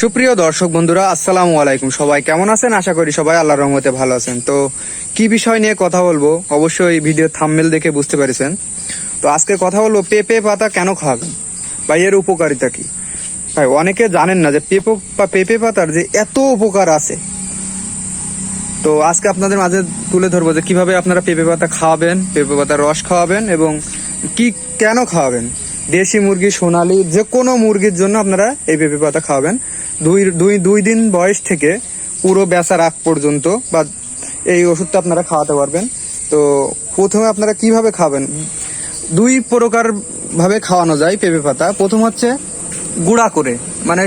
সুপ্রিয় দর্শক বন্ধুরা, আসসালামু আলাইকুম। সবাই কেমন আছেন? আশা করি সবাই আল্লাহর রহমতে ভালো আছেন। তো কি বিষয় নিয়ে কথা বলব? অবশ্যই ভিডিও থাম্বনেল দেখে বুঝতে পেরেছেন। তো আজকে কথা বলব, পেঁপে পাতা কেন খাবেন? বা এর উপকারিতা কি? ভাই, অনেকে জানেন না যে পেঁপে বা পেঁপে পাতার যে এত উপকার আছে। তো আজকে আপনাদের মাঝে তুলে ধরবো যে কীভাবে আপনারা পেঁপে পাতা খাওয়াবেন পেঁপে পাতার রস খাওয়াবেন এবং কি কেন খাওয়াবেন। দেশি মুরগি, সোনালি, যে কোনো মুরগির জন্য আপনারা এই পেঁপে পাতা খাওয়াবেন। দুই দুই দুই দিন বয়স থেকে পুরো বেচার আগ পর্যন্ত বা এই ওষুধটা আপনারা খাওয়াতে পারবেন। তো প্রথমে আপনারা কীভাবে খাবেন? দুই প্রকার ভাবে খাওয়ানো যায় পেঁপে পাতা। প্রথম হচ্ছে গুঁড়া করে মানে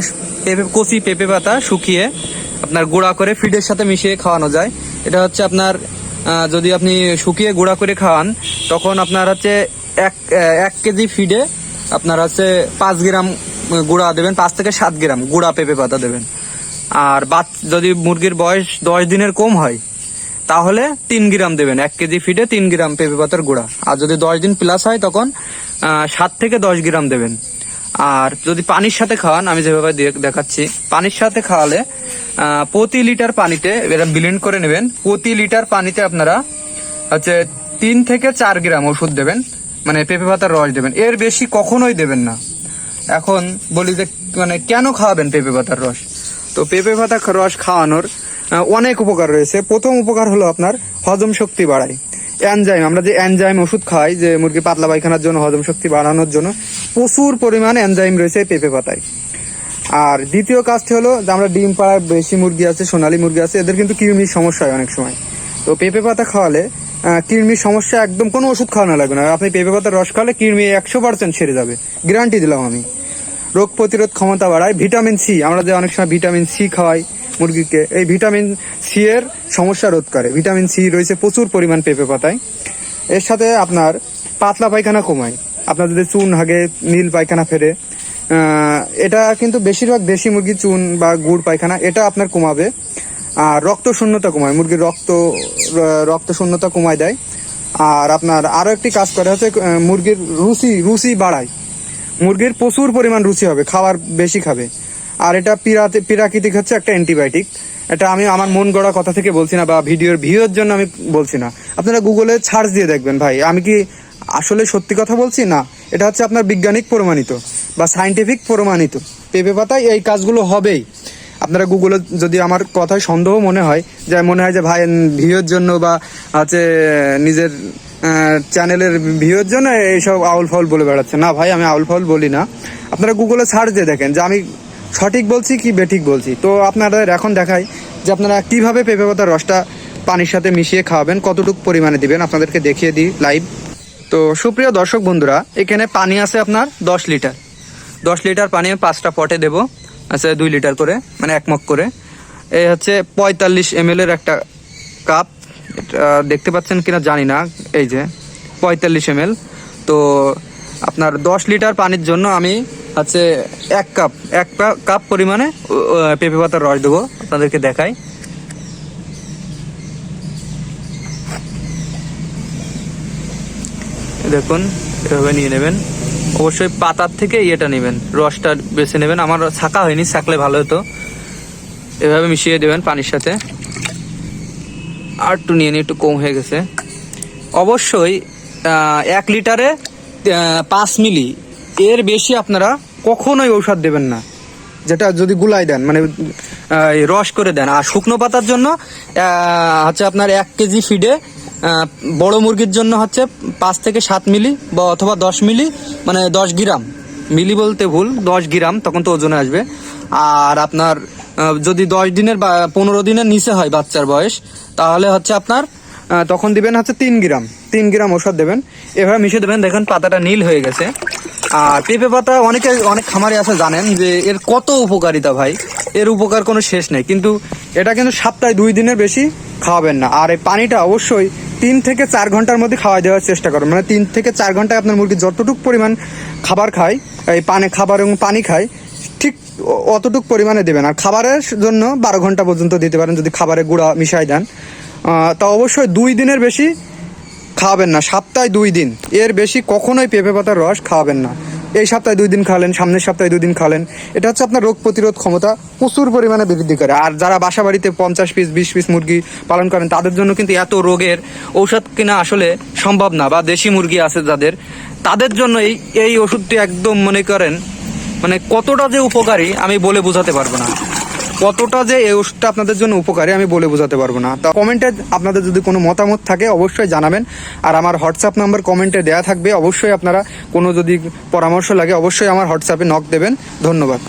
পেঁপে, কচি পেঁপে পাতা শুকিয়ে আপনার গুঁড়া করে ফিডের সাথে মিশিয়ে খাওয়ানো যায়। এটা হচ্ছে আপনার যদি আপনি শুকিয়ে গুঁড়া করে খাওয়ান, তখন আপনার হচ্ছে এক এক কেজি ফিডে আপনার হচ্ছে পাঁচ গ্রাম গুঁড়া দেবেন, পাঁচ থেকে সাত গ্রাম গুঁড়া পেঁপে পাতা দেবেন। আর বাচ যদি মুরগির বয়স দশ দিনের কম হয়, তাহলে তিন গ্রাম দেবেন, এক কেজি ফিডে তিন গ্রাম পেঁপে পাতার গুঁড়া। আর যদি দশ দিন প্লাস হয় তখন সাত থেকে দশ গ্রাম দেবেন। আর যদি পানির সাথে খাওয়ান, আমি যেভাবে দেখাচ্ছি, পানির সাথে খাওয়ালে প্রতি লিটার পানিতে এটা ব্লেন্ড করে নেবেন। প্রতি লিটার পানিতে আপনারা হচ্ছে তিন থেকে চার গ্রাম ওষুধ দেবেন মানে পেঁপে পাতার রস দেবেন। এর বেশি কখনোই দেবেন না। এখন বলি যে মানে কেন খাওয়াবেন পেঁপে পাতার রস? তো পেঁপে পাতার রস খাওয়ানোর অনেক উপকার রয়েছে। প্রথম উপকার হলো আপনার হজম শক্তি বাড়ায়। অ্যানজাইম আমরা যে অ্যানজাইম ওষুধ খাই, যে মুরগি পাতলা পায়খানার জন্য হজম শক্তি বাড়ানোর জন্য প্রচুর পরিমাণ অ্যানজাইম রয়েছে পেঁপে পাতায়। আর দ্বিতীয় কাজটি হলো যে, আমরা ডিম পাড়ায় বেশি মুরগি আছে, সোনালী মুরগি আছে, এদের কিন্তু কৃমির সমস্যা হয় অনেক সময়। তো পেঁপে পাতা খাওয়ালে কৃমির সমস্যা একদম, কোনো ওষুধ খাওয়ানো লাগবে না। আপনি পেঁপে পাতার রস খাওয়ালে কৃমি একশো পার্সেন্ট সেরে যাবে। গ্যারান্টি দিলাম আমি। রোগ প্রতিরোধ ক্ষমতা বাড়ায় ভিটামিন সি আমরা যে অনেক সময় ভিটামিন সি খাওয়াই মুরগিকে, এই ভিটামিন সি এর সমস্যা রোধ করে। ভিটামিন সি রয়েছে প্রচুর পরিমাণ পেঁপে পাতায় এর সাথে আপনার পাতলা পায়খানা কমায়। আপনার যদি চুন হাগে নীল পায়খানা ফেরে এটা কিন্তু বেশিরভাগ দেশি মুরগি চুন বা গুড় পায়খানা, এটা আপনার কমাবে। আর রক্ত শূন্যতা কমায়, মুরগির রক্ত রক্ত শূন্যতা কমায় দেয়। আর আপনার আরও একটি কাজ করে, হচ্ছে মুরগির রুচি রুচি বাড়ায়। মুরগির প্রচুর পরিমাণ রুচি হবে, খাবার বেশি খাবে। আর এটা পিরাতে, প্রাকৃতিক হচ্ছে একটা অ্যান্টিবায়োটিক। এটা আমি আমার মন গড়া কথা থেকে বলছি না বা ভিডিওর ভিউর জন্য আমি বলছি না। আপনারা গুগলে সার্চ দিয়ে দেখবেন ভাই, আমি কি আসলে সত্যি কথা বলছি? না, এটা হচ্ছে আপনার বৈজ্ঞানিক প্রমাণিত বা সাইন্টিফিক প্রমাণিত। পেঁপে পাতায় এই কাজগুলো হবেই। আপনারা গুগলে যদি আমার কথায় সন্দেহ মনে হয়, যে মনে হয় যে ভাই ভিউর জন্য বা হচ্ছে নিজের চ্যানেলের ভিউর জন্য এইসব আউল ফাউল বলে বেড়াচ্ছে। না ভাই, আমি আউল ফাউল বলি না। আপনারা গুগলে সার্চ দিয়ে দেখেন যে আমি সঠিক বলছি কি বেঠিক বলছি। তো আপনাদের এখন দেখাই যে আপনারা কীভাবে পেঁপে পাতার রসটা পানির সাথে মিশিয়ে খাওয়াবেন, কতটুকু পরিমাণে দিবেন, আপনাদেরকে দেখিয়ে দিই লাইভ তো সুপ্রিয় দর্শক বন্ধুরা, এখানে পানি আছে আপনার দশ লিটার। দশ লিটার পানি আমি পাঁচটা পটে দেবো। আচ্ছা দুই লিটার করে মানে এক মগ করে। এই হচ্ছে পঁয়তাল্লিশ এম এর একটা কাপ দেখতে পাচ্ছেন কিনা জানি না, এই যে পঁয়তাল্লিশ এম তো আপনার দশ লিটার পানির জন্য আমি হচ্ছে এক কাপ এক কাপ পরিমাণে পেঁপে পাতার রস দেবো, আপনাদেরকে দেখাই। দেখুন, এভাবে নিয়ে নেবেন। অবশ্যই পাতার থেকে ইয়েটা নেবেন, রসটা বেছে নেবেন। আমার ছাকা হয়নি, ছাকলে ভালো হতো। এভাবে মিশিয়ে দেবেন পানির সাথে। আর একটু নিয়ে নিই, একটু কম হয়ে গেছে। অবশ্যই এক লিটারে পাঁচ মিলি। এর বেশি আপনারা কখনোই ঔষধ দেবেন না। যেটা যদি গুলাই দেন মানে রস করে দেন। আর শুকনো পাতার জন্য হচ্ছে আপনার এক কেজি ফিডে বড় মুরগির জন্য হচ্ছে পাঁচ থেকে সাত মিলি বা অথবা দশ মিলি মানে দশ গ্রাম। মিলি বলতে ভুল, দশ গ্রাম, তখন তো ওজনে আসবে। আর আপনার যদি দশ দিনের বা পনেরো দিনের নিচে হয় বাচ্চার বয়স, তাহলে হচ্ছে আপনার তখন দিবেন হচ্ছে তিন গ্রাম। তিন গ্রাম ওষুধ দেবেন। এভাবে মিশে দেবেন, দেখেন পাতাটা নীল হয়ে গেছে। আর পেঁপে পাতা অনেকে, অনেক খামারে আছে জানেন যে এর কত উপকারিতা ভাই। এর উপকার কোনো শেষ নেই। কিন্তু এটা কিন্তু সপ্তাহে দুই দিনের বেশি খাওয়াবেন না। আর এই পানিটা অবশ্যই তিন থেকে চার ঘণ্টার মধ্যে খাওয়া দেওয়ার চেষ্টা করুন মানে তিন থেকে চার ঘন্টায় আপনার মুরগি যতটুকু পরিমাণ খাবার খায়, এই পানে খাবার এবং পানি খায়, ঠিক অতটুকু পরিমাণে দেবেন। আর খাবারের জন্য বারো ঘণ্টা পর্যন্ত দিতে পারেন যদি খাবারে গুঁড়া মিশাই দেন। তা অবশ্যই দুই দিনের বেশি খাওয়াবেন না, সপ্তাহে দুই দিন। এর বেশি কখনোই পেঁপে পাতার রস খাওয়াবেন না। এই সপ্তাহে দুই দিন খাওয়ালেন, সামনের সপ্তাহে দুই দিন খাওয়ালেন। এটা হচ্ছে আপনার রোগ প্রতিরোধ ক্ষমতা প্রচুর পরিমাণে বৃদ্ধি করে। আর যারা বাসা বাড়িতে পঞ্চাশ পিস, বিশ পিস মুরগি পালন করেন, তাদের জন্য কিন্তু এত রোগের ঔষধ কিনা আসলে সম্ভব না, বা দেশি মুরগি আছে যাদের, তাদের জন্য এই এই ওষুধটি একদম মনে করেন মানে কতটা যে উপকারী আমি বলে বোঝাতে পারব না। কতটা যে এই ওষুধটা আপনাদের জন্য উপকারী আমি বলে বোঝাতে পারব না। তা কমেন্টে আপনাদের যদি কোনো মতামত থাকে, অবশ্যই জানাবেন। আর আমার হোয়াটসঅ্যাপ নাম্বার কমেন্টে দেওয়া থাকবে। অবশ্যই আপনারা কোনো যদি পরামর্শ লাগে, অবশ্যই আমার হোয়াটসঅ্যাপে নক দেবেন। ধন্যবাদ।